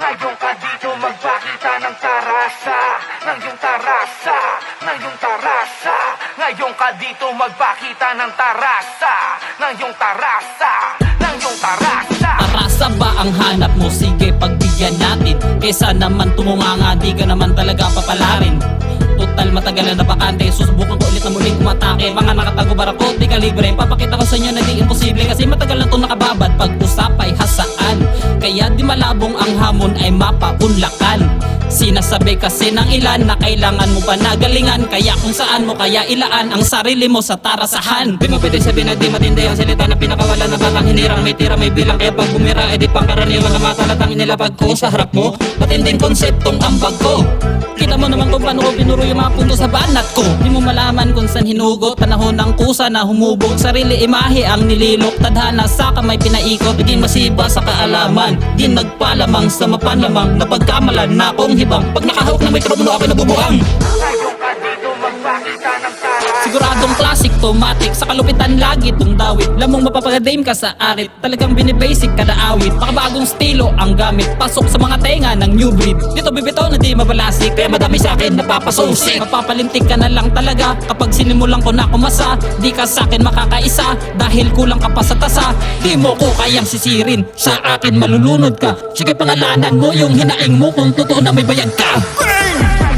Ngayon ka dito magpakita ng tarasa. Ng iyong tarasa Ng iyong tarasa. Ngayon ka dito magpakita ng tarasa. Ng iyong tarasa Ng iyong tarasa Arasa ba ang hanap mo? Sige, pagbigyan natin. Kesa naman tumunganga, di ka naman talaga papalarin. Total matagal na napakante Susubukan ko ulit na muling kumatake Mga nakatago barakot, di kalibre. Papakita ko sa inyo na di imposible Kasi matagal na to nakababad. Pag-usap ay mapaunlakan Sinasabi kasi ng ilan na kailangan mo pa nagalingan Kaya kung saan mo kaya ilaan ang sarili mo sa tarasahan? Di mo pwede sabihin na di matindi ang salita na pinakawala na batang hinirang. May tira may bilang kaya pag bumira edi pangkaraniwan na matalatang inilapag ko sa harap mo. Matinding konseptong ambag ko kung paano ko pinuro yung mga punto sa banat ko Di mo malaman kung saan hinugot Panahon ng kusa na humubog. Sarili imahe ang nililok Tadhana sa kamay pinaikot. Di masiba sa kaalaman Di nagpalamang sa mapanlamang. Napagkamalan na akong hibang. Pag nakahawak ng mikropono ako'y nabubuang Siguradong classic to matic Sa kalupitan lagi tong dawit. Lamang mapapagadame ka sa arit. Talagang binibasic kada awit. Makabagong stilo ang gamit. Pasok sa mga tenga ng new breed. Dito bibito na di mabalasik. Kaya madami sa akin napapasosik Mapapalintik ka na lang talaga. Kapag sinimulan ko na kumasa Di ka sa akin makakaisa. Dahil kulang ka pa sa tasa Di mo ko kayang sisirin. Sa akin malulunod ka. Sige pangalanan mo yung hinaing mo Kung totoo na may bayag ka. Bang!